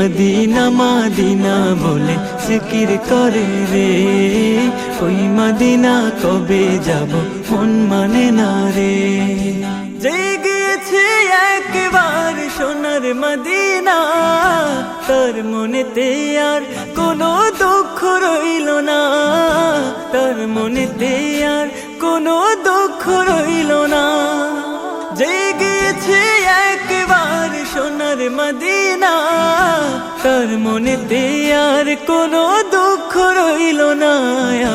Medina Medina বলে সিকির করে রে। ওই মদিনা কবে যাব মন মানে না রে। জেগেছে একবার সোনার মদিনা, তার মনেতে আর কোনো দুঃখ রইল না। তার মনেতে আর কোনো দুঃখ রইল না। মদিনা তার মনেতে আর কোনো দুঃখ রইল না।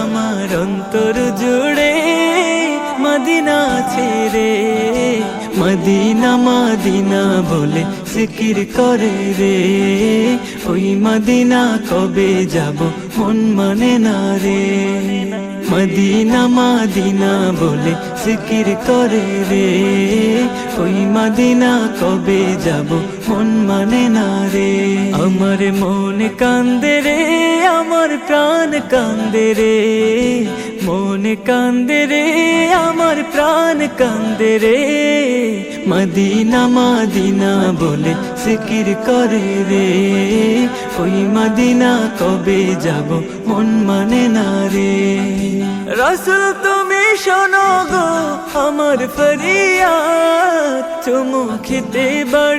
আমার অন্তর জুড়ে মদিনা ছেড়ে মদিনা মদিনা বলে সিকির করে রে। ওই মদিনা কবে যাব মন মানে না রে। মদিনা মদিনা বলে সিকির করে রে। ওই মদিনা কবে যাব মন মানে না রে। আমার মন কান্দে রে, আমার প্রাণ কান্দে রে। মন কান্দে রে, আমার প্রাণ কান্দে রে। মদিনা মদিনা বলে ফিকির করে রে। ওই মদিনা কবে যাব মন মানে না রে। রসুল তুমি শোনো গো, আমার ফরিয়া চুমু খেতে বাড়ি